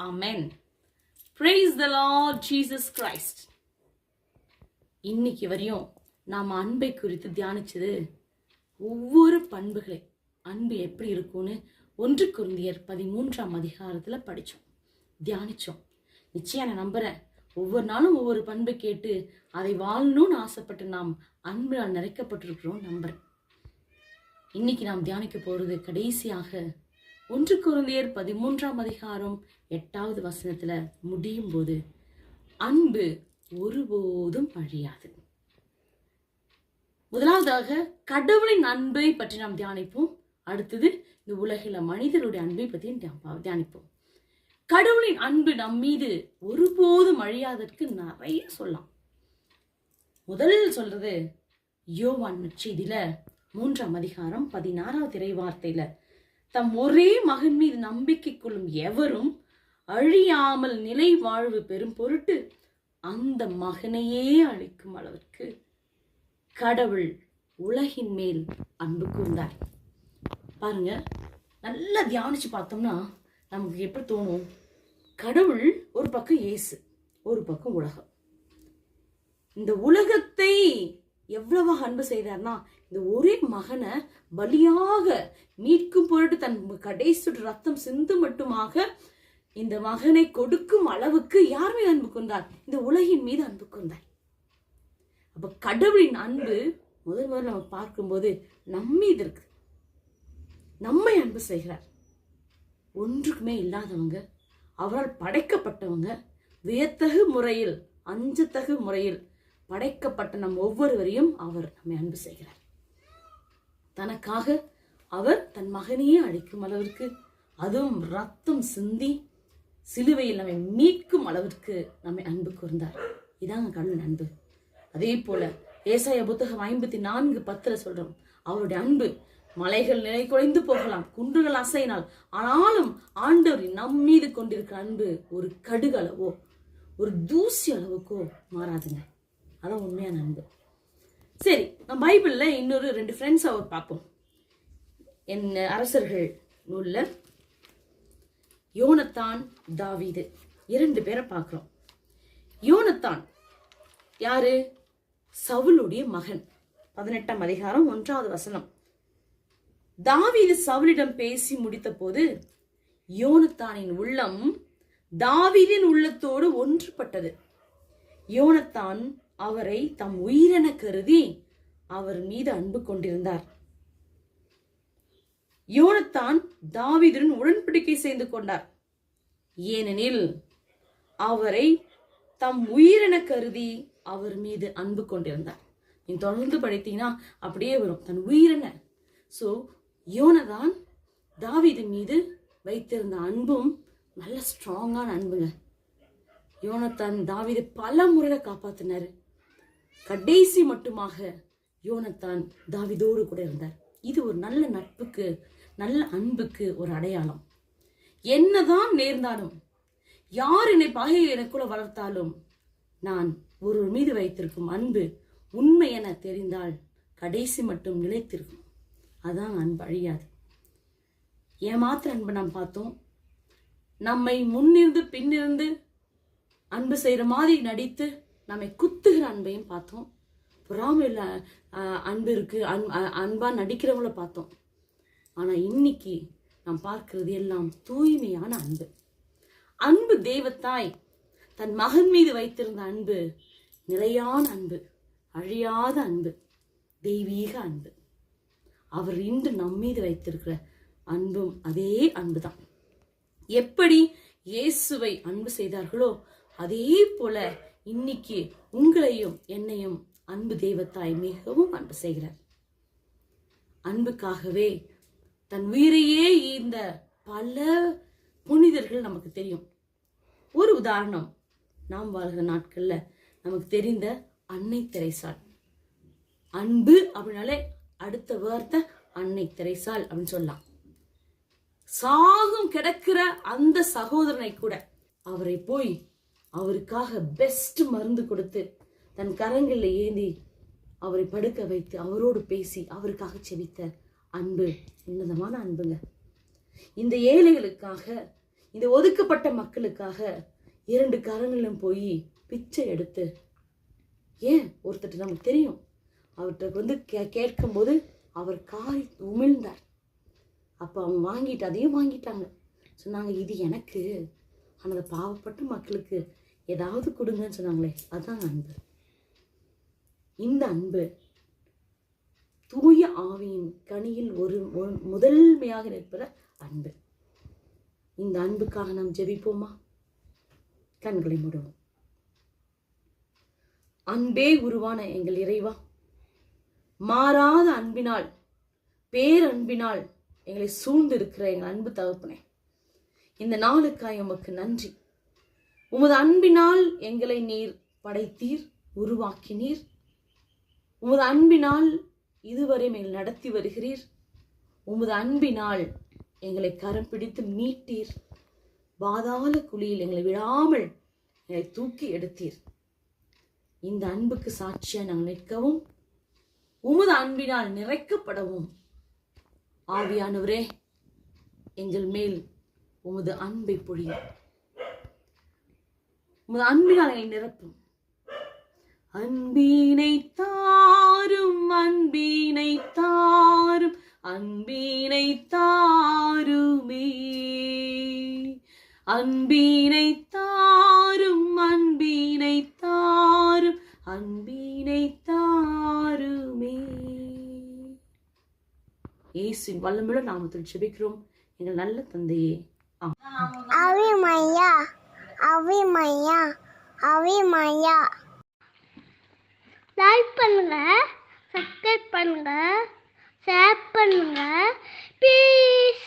Amen praise the Lord Jesus Christ இன்னைக்கு வரையும் நாம் அன்பை குறித்து தியானிச்சது ஒவ்வொரு பண்புகளை அன்பு எப்படி இருக்கும்னு ஒன்று குருந்தியர் பதிமூன்றாம் அதிகாரத்தில் படித்தோம் தியானித்தோம் நிச்சயம் நான் நம்புகிறேன் ஒவ்வொரு நாளும் ஒவ்வொரு பண்பை கேட்டு அதை வாழணும்னு ஆசைப்பட்டு நாம் அன்பால் நிறைக்கப்பட்டிருக்கிறோம் நம்புகிறேன் இன்னைக்கு நாம் தியானிக்க போகிறது கடைசியாக ஒன்று குருந்தியர் பதிமூன்றாம் அதிகாரம் எட்டாவது வசனத்துல முடியும் போது அன்பு ஒருபோதும் அழியாது முதலாவதாக கடவுளின் அன்பை பற்றி நாம் தியானிப்போம். அடுத்தது இந்த உலகில மனிதருடைய அன்பை பற்றி தியானிப்போம். கடவுளின் அன்பு நம் மீது ஒருபோதும் அழியாதற்கு நிறைய சொல்லலாம். முதலில் சொல்றது யோவான் நற்செய்தியில மூன்றாம் அதிகாரம் பதினாறாவது திரைவார்த்தையில வார்த்தையில தம் ஒரே மகன் மீது நம்பிக்கை கொள்ளும் எவரும் அழியாமல் நிலை வாழ்வு பெறும் பொருட்டு அந்த மகனையே அழிக்கும் அளவிற்கு கடவுள் உலகின் மேல் அன்பு கூர்ந்தார். பாருங்க நல்லா தியானிச்சு பார்த்தோம்னா நமக்கு எப்படி தோணும்? கடவுள் ஒரு பக்கம் இயேசு ஒரு பக்கம் உலகம். இந்த உலகத்தை எவ்வளவு அன்பு செய்தார்னா இந்த ஒரே மகனை பலியாக மீட்கும் பொருட்டு தன் கடைசி ரத்தம் சிந்து மட்டுமாக இந்த மகனை கொடுக்கும் அளவுக்கு யார் மீது அன்பு கொண்டார்? இந்த உலகின் மீது அன்பு கொண்டார். அப்ப கடவுளின் அன்பு முதல் முதல் நம்ம பார்க்கும்போது நம்ம மீது இருக்கு. நம்மை அன்பு செய்கிறார். ஒன்றுக்குமே இல்லாதவங்க அவரால் படைக்கப்பட்டவங்க வியத்தகு முறையில் அஞ்சத்தகு முறையில் படைக்கப்பட்ட நம் ஒவ்வொருவரையும் அவர் நம்மை அன்பு செய்கிறார். தனக்காக அவர் தன் மகனையே அழிக்கும் அளவிற்கு அதுவும் ரத்தம் சிந்தி சிலுவையில் நம்மை மீட்கும் அளவிற்கு நம்மை அன்பு கூர்ந்தார். இதாங்க கடவுள் அன்பு. அதே போல ஏசாய புத்தகம் ஐம்பத்தி நான்கு பத்துல சொல்றோம் அவருடைய அன்பு மலைகள் நிலை குறைந்து போகலாம் குன்றுகள் அசையினால் ஆனாலும் ஆண்டவர் நம் மீது கொண்டிருக்கிற அன்பு ஒரு கடுகளவோ ஒரு தூசி அளவுக்கோ மாறாதுங்க. அதான் உண்மையான அன்பு. சரி பைபிளில் இன்னொரு ரெண்டு ஃப்ரெண்ட்ஸ் அவர் பார்ப்போம். என் அரசர்கள் நூலில் யோனத்தான் தாவீது. இரண்டு பேரை பார்க்குறோம். யோனத்தான் யாரு? சவுளுடைய மகன். பதினெட்டாம் அதிகாரம் ஒன்றாவது வசனம். தாவீது சவுலிடம் பேசி முடித்த போது யோனத்தானின் உள்ளம் தாவீதின் உள்ளத்தோடு ஒன்றுபட்டது. யோனத்தான் அவரை தம் உயிரென கருதி அவர் மீது அன்பு கொண்டிருந்தார். யோனத்தான் தாவிதுடன் உடன்படிக்கை செய்து கொண்டார். ஏனெனில் அவரை தம் உயிரென கருதி அவர் மீது அன்பு கொண்டிருந்தார். நீ தொடர்ந்து படித்தீங்கன்னா அப்படியே வரும். தன் உயிரென. ஸோ யோனதான் தாவிது மீது வைத்திருந்த அன்பும் நல்ல ஸ்ட்ராங்கான அன்புங்க. யோனத்தான் தாவிது பல முறையில காப்பாத்தினாரு. கடைசி மட்டுமாக யோனத்தான் தாவிதோடு கூட இருந்தார். இது ஒரு நல்ல நட்புக்கு நல்ல அன்புக்கு ஒரு அடையாளம். என்னதான் நேர்ந்தாலும் யார் என்னை பகையை எனக்குள்ள வளர்த்தாலும் நான் ஒருவர் மீது வைத்திருக்கும் அன்பு உண்மை என தெரிந்தால் கடைசி மட்டும் நிலைத்திருக்கும். அதான் அன்பு அழியாது. ஏமாத்திர அன்பு நாம் பார்த்தோம். நம்மை முன்னிருந்து பின்னிருந்து அன்பு செய்கிற மாதிரி நடித்து நம்மை குத்துகிற அன்பையும் பார்த்தோம். பொறாமையில் அன்பு இருக்குது அன் அன்பாக நடிக்கிறவங்கள பார்த்தோம். ஆனால் இன்னைக்கு நாம் பார்க்கிறது எல்லாம் தூய்மையான அன்பு. அன்பு தெய்வத்தாய் தன் மகன் மீது வைத்திருந்த அன்பு நிலையான அன்பு அழியாத அன்பு தெய்வீக அன்பு. அவர் இன்று நம் மீது வைத்திருக்கிற அன்பும் அதே அன்பு தான் எப்படி இயேசுவை அன்பு செய்தார்களோ அதே போல இன்னைக்கு உங்களையும் என்னையும் அன்பு தெய்வத்தாய் மிகவும் அன்பு செய்கிறார். அன்புக்காகவே தன் உயிரையே ஈந்த பல புனிதர்கள் நமக்கு தெரியும். ஒரு உதாரணம் நாம் வாழ்கிற நாட்கள்ல நமக்கு தெரிந்த அன்னை திரைசால் அன்பு அப்படின்னாலே அடுத்த வார்த்தை அன்னை திரைசால் அப்படின்னு சொல்லலாம். சாகும் கிடக்கிற அந்த சகோதரனை கூட அவரை போய் அவருக்காக பெஸ்ட் மருந்து கொடுத்து தன் கரங்களில் ஏந்தி அவரை படுக்க வைத்து அவரோடு பேசி அவருக்காக செவித்த அன்பு உன்னதமான அன்புங்க. இந்த ஏழைகளுக்காக இந்த ஒதுக்கப்பட்ட மக்களுக்காக இரண்டு கரங்களும் போய் பிச்சை எடுத்து ஏன் ஒருத்தர் நமக்கு தெரியும்? அவர்கிட்ட வந்து கே கேட்கும்போது அவர் காரி உமிழ்ந்தார். அப்போ அவங்க வாங்கிட்டு அதையும் வாங்கிட்டாங்க. சொன்னாங்க இது எனக்கு. ஆனால் பாவப்பட்ட மக்களுக்கு ஏதாவது கொடுங்கன்னு சொன்னாங்களே அதான் அன்பு. இந்த அன்பு தூய ஆவியின் கனியில் ஒரு முதன்மையாக நிற்பத அன்பு. இந்த அன்புக்காக நாம் ஜெபிப்போமா? கண்களை மூடுவோம். அன்பே உருவான எங்கள் இறைவா மாறாத அன்பினால் பேரன்பினால் எங்களை சூழ்ந்து இருக்கிற எங்கள் அன்பு தகப்பனே இந்த நாளுக்காய் உமக்கு நன்றி. உமது அன்பினால் எங்களை நீர் படைத்தீர் உருவாக்கினீர். உமது அன்பினால் இதுவரை மேல் நடத்தி வருகிறீர். உமது அன்பினால் எங்களை கரம் பிடித்து மீட்டீர். பாதாள குழியில் எங்களை விடாமல் எங்களை தூக்கி எடுத்தீர். இந்த அன்புக்கு சாட்சியாக நாங்கள் நிற்கவும் உமது அன்பினால் நிறைக்கப்படவும். ஆவியானவரே எங்கள் மேல் உமது அன்பை பொழியும். உமது அன்பினால் எங்களை நிரப்பும் அன்பினை தாரும் அன்பினை தாரும் அன்பினை தாருமே அன்பினை தாரும் அன்பினை தாரும் அன்பினை தாருமே இயேசுவின் வல்லமுள்ள நாமத்தில் ஜெபிக்கிறோம் எங்கள் நல்ல தந்தையே அவி மையா அவி மையா அவி மையா லைக் பண்ணுங்க சப்ஸ்கிரைப் பண்ணுங்க ஷேர் பண்ணுங்க. ப்ளீஸ்